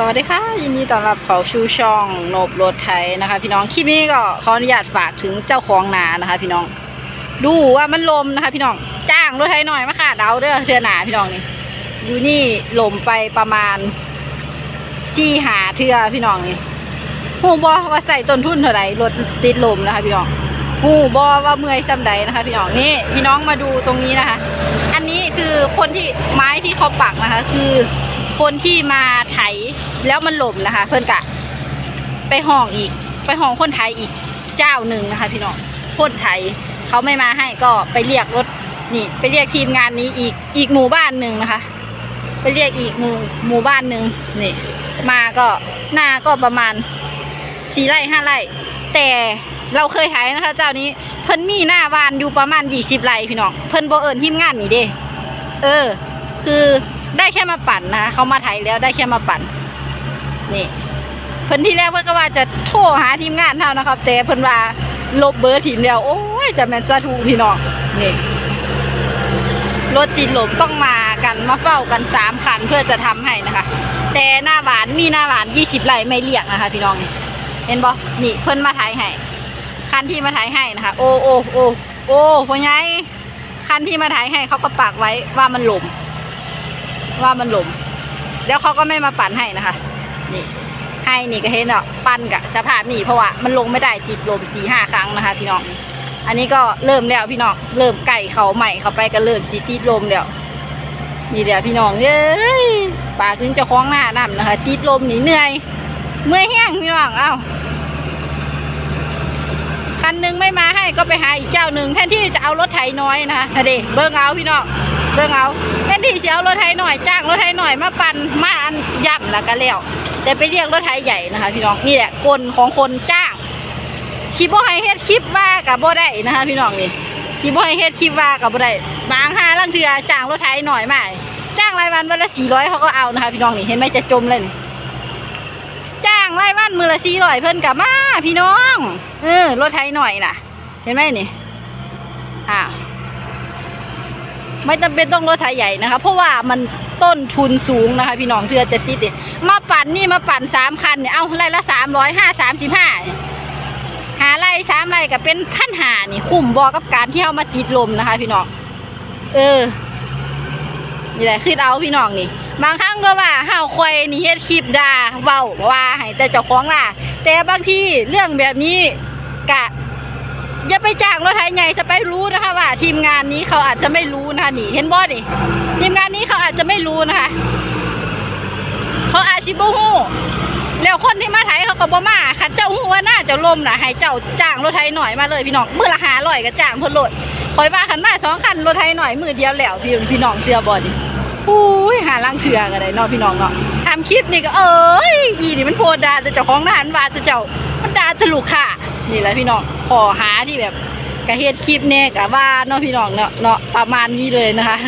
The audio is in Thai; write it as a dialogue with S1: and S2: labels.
S1: สวัสดีค่ะ ยินดีต้อนรับเขาชูช่องโนบรถไทยนะคะ พี่น้องคลิปนี้ก็ขออนุญาตฝากถึงเจ้าของนานะคะ พี่น้อง ดูว่ามันลมนะคะ พี่น้องจ้างรถไทยหน่อยมาค่ะเดาเด้อเทือหนาพี่น้องนี่อยู่นี่ลมไปประมาณสี่หาเทือพี่น้องนี่หูบอว่าใส่ต้นทุนเท่าไหร่รถติดลมนะคะพี่น้องหูบอว่าเมื่อยซ้ำใดนะคะ พี่น้องนี่พี่น้องมาดูตรงนี้นะคะ อันนี้คือคนที่ไม้ที่เขาปักนะคะ คือคนที่มาไถ แล้วมันหล่มนะคะ เพื่อนกะ ไปห้องอีก ไปห้องคนไทยอีกเจ้าหนึ่งนะคะ พี่น้องคนไทยเขาไม่มาให้ก็ไปเรียกรถนี่ ไปเรียกทีมงานนี้อีกอีกหมู่บ้านหนึ่งนะคะ ไปเรียกอีกหมู่หมู่บ้านหนึ่งนี่ มาก็หน้าก็ประมาณสี่ไร่ห้าไร่แต่เราเคยไถนะคะ เจ้านี้เพิ่นมีหน้าบ้านอยู่ประมาณยี่สิบไร่พี่น้องเพิ่นโบเอิญทีมงานนี่เด้เออ คือได้แค่มาปั่นนะเขามาไถแล้วได้แค่มาปั่น นี่เพิ่นที่แรกเพิ่นก็ว่าจะโทรหาทีมงานเท่านะครับ แต่เพิ่นว่าลบเบอร์ทีมแล้วโอ้ยจะแมนสะทูพี่น้องนี่รถติดลมต้องมากันมาเฝ้ากันสามคันเพื่อจะทำให้นะคะ แต่หน้าหวานมีหน้าหวานยี่สิบไร่ไม่เรียกนะคะ พี่น้องเห็นบ่นี่เพิ่นมาไถให้คันที่มาไถให้นะคะ โอ้โอ้โอ้โอ้พ่อใหญ่คันที่มาไถให้เขาก็ปักไว้ว่ามันหลมว่ามันหลมแล้วเขาก็ไม่มาปั่นให้นะคะ นี่ให้นี่ก็เห็นเนาะปั่นกับสภาพนี่เพราะว่ามันลงไม่ได้ติดลมสี่ห้าครั้งนะคะ พี่น้อง อันนี้ก็เริ่มแล้วพี่น้องเริ่มไก่เขาใหม่เข้าไปก็เริ่มสิติดลมแล้วนี่เดี๋ยวพี่น้องเอ้ยปากถึงจะคล้องหน้านํนะคะ ติดลมนี่เหนื่อย เมื่อยแห้งพี่น้องเอ้าคันหนึงไม่มาให้ก็ไปหาอีกเจ้าหนึ่งแทนที่จะเอารถไถน้อยนะคะเดิเบิ่งเอาพี่น้องเบิ่งเอาแทนที่จะเอารถไถหน่อยจ้างรถไถหน่อยมาปั่นมาอันย่ำแล้วก็แล้ว แต่ไปเรียกรถไถใหญ่นะคะ พี่น้องนี่แหละกลของคนจ้างชีบ่ให้เฮ็ดคลิปว่ากับบ่ได้นะคะ พี่น้องนี่ชีบ่ให้เฮ็ดคลิปว่ากับบ่ได้บางหาลังเทือจ้างรถไถหน่อยมาจ้างรายวันวันละ400เขาก็เอานะคะ พี่น้องนี่เห็นไหมจะจมเลยนี่จ้างรายวันมือละ400เพิ่นกับมาพี่น้องเออรถไถหน่อยน่ะ เห็นไหมนี่อ้าว ไม่จำเป็นต้องรถไถใหญ่นะคะ เพราะว่ามันต้นทุนสูงนะคะ พี่น้องเพื่อจะติดเนี่ยมาปั่นนี่มาปั่นสามคันเนี่ยเอาไร่ละสามร้อยห้าสามสิบห้าหาไร่สามไร่ก็เป็นพันหานี่คุ้มบอกับการที่เอามาติดลมนะคะ พี่น้องเออนี่แหละคือเอาพี่น้องนี่บางครั้งก็ว่าห้าวควยนี่เฮ็ดคลิปด่าเว้าว่าให้แต่เจ้าของล่ะแต่บางทีเรื่องแบบนี้กะ อย่าไปจ้างรถไถใหญ่สไปรู้นะคะว่า ทีมงานนี้เขาอาจจะไม่รู้นะคะนี่ เห็นบอดิทีมงานนี้เขาอาจจะไม่รู้นะคะ เขาอาจสิบฮู้แล้วคนที่มาไถเขาก็บ่มาคันเจ้าฮู้ว่าน่าจะลมน่ะให้เจ้าจ้างรถไถหน่อยมาเลยพี่น้องมือละหาร้อยก็จ้างเพิ่นโลดคอยว่าคันมาสองคันรถไถหน่อยมือเดียวแล้วพี่พี่น้องเสียบอดิอุ้ยหาลังเชือกันได้เนาะพี่น้องเนาะทำคลิปนี่ก็เอ้ยอีนี่มันโพดดาแต่เจ้าของร้านว่าแต่เจ้า มันด่าแต่ลูกค่ะ นี่แหละพี่น้องขอหาที่แบบกระเฮ็ดคลิปเนี่ยกะว่าเนาะพี่น้องเนาะเนาะประมาณนี้เลยนะคะ